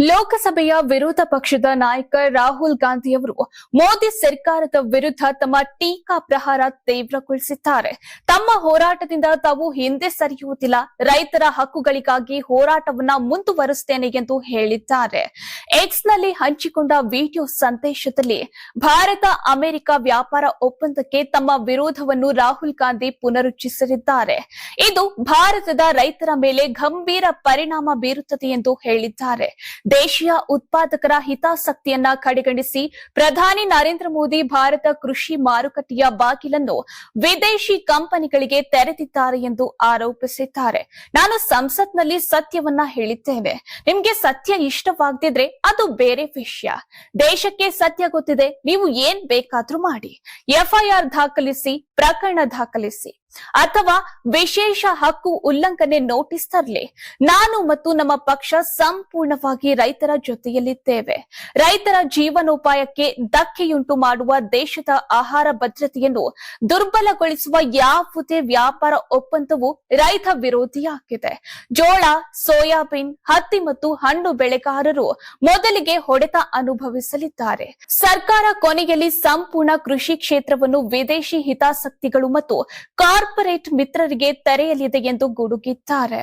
ಲೋಕಸಭೆಯ ವಿರೋಧ ಪಕ್ಷದ ನಾಯಕ ರಾಹುಲ್ ಗಾಂಧಿಯವರು ಮೋದಿ ಸರ್ಕಾರದ ವಿರುದ್ಧ ತಮ್ಮ ಟೀಕಾ ಪ್ರಹಾರ ತೀವ್ರಗೊಳಿಸಿದ್ದಾರೆ. ತಮ್ಮ ಹೋರಾಟದಿಂದ ತಾವು ಹಿಂದೆ ಸರಿಯುವುದಿಲ್ಲ. ರೈತರ ಹಕ್ಕುಗಳಿಗಾಗಿ ಹೋರಾಟವನ್ನ ಮುಂದುವರಿಸುತ್ತೇನೆ ಎಂದು ಹೇಳಿದ್ದಾರೆ. ಎಕ್ಸ್ನಲ್ಲಿ ಹಂಚಿಕೊಂಡ ವಿಡಿಯೋ ಸಂದೇಶದಲ್ಲಿ ಭಾರತ ಅಮೆರಿಕ ವ್ಯಾಪಾರ ಒಪ್ಪಂದಕ್ಕೆ ತಮ್ಮ ವಿರೋಧವನ್ನು ರಾಹುಲ್ ಗಾಂಧಿ ಪುನರುಚ್ಚರಿಸಿದ್ದಾರೆ. ಇದು ಭಾರತದ ರೈತರ ಮೇಲೆ ಗಂಭೀರ ಪರಿಣಾಮ ಬೀರುತ್ತದೆ ಎಂದು ಹೇಳಿದ್ದಾರೆ. ದೇಶೀಯ ಉತ್ಪಾದಕರ ಹಿತಾಸಕ್ತಿಯನ್ನ ಕಡೆಗಣಿಸಿ ಪ್ರಧಾನಿ ನರೇಂದ್ರ ಮೋದಿ ಭಾರತ ಕೃಷಿ ಮಾರುಕಟ್ಟೆಯ ಬಾಗಿಲನ್ನು ವಿದೇಶಿ ಕಂಪನಿಗಳಿಗೆ ತೆರೆದಿದ್ದಾರೆ ಎಂದು ಆರೋಪಿಸಿದ್ದಾರೆ. ನಾನು ಸಂಸತ್ನಲ್ಲಿ ಸತ್ಯವನ್ನ ಹೇಳಿದ್ದೇನೆ. ನಿಮ್ಗೆ ಸತ್ಯ ಇಷ್ಟವಾಗದಿದ್ರೆ ಅದು ಬೇರೆ ವಿಷಯ. ದೇಶಕ್ಕೆ ಸತ್ಯ ಗೊತ್ತಿದೆ, ನೀವು ಏನ್ ಬೇಕಾದ್ರೂ ಮಾಡಿ. ಎಫ್ಐಆರ್ ದಾಖಲಿಸಿ, ಪ್ರಕರಣ ದಾಖಲಿಸಿ. ಅಥವಾ ವಿಶೇಷ ಹಕ್ಕು ಉಲ್ಲಂಘನೆ ನೋಟಿಸ್ ತರಲಿ. ನಾನು ಮತ್ತು ನಮ್ಮ ಪಕ್ಷ ಸಂಪೂರ್ಣವಾಗಿ ರೈತರ ಜೊತೆಯಲ್ಲಿದ್ದೇವೆ. ರೈತರ ಜೀವನೋಪಾಯಕ್ಕೆ ಧಕ್ಕೆಯುಂಟು ಮಾಡುವ ದೇಶದ ಆಹಾರ ಭದ್ರತೆಯನ್ನು ದುರ್ಬಲಗೊಳಿಸುವ ಯಾವುದೇ ವ್ಯಾಪಾರ ಒಪ್ಪಂದವು ರೈತ ವಿರೋಧಿಯಾಗಿದೆ ಜೋಳ, ಸೋಯಾಬೀನ್, ಹತ್ತಿ ಮತ್ತು ಹಣ್ಣು ಬೆಳೆಗಾರರು ಮೊದಲಿಗೆ ಹೊಡೆತ ಅನುಭವಿಸಲಿದ್ದಾರೆ. ಸರ್ಕಾರ ಕೊನೆಯಲ್ಲಿ ಸಂಪೂರ್ಣ ಕೃಷಿ ಕ್ಷೇತ್ರವನ್ನು ವಿದೇಶಿ ಹಿತಾಸಕ್ತಿಗಳು ಮತ್ತು ಕಾರ್ಪೊರೇಟ್ ಮಿತ್ರರಿಗೆ ತೆರೆಯಲಿದೆ ಎಂದು ಗುಡುಗಿದ್ದಾರೆ.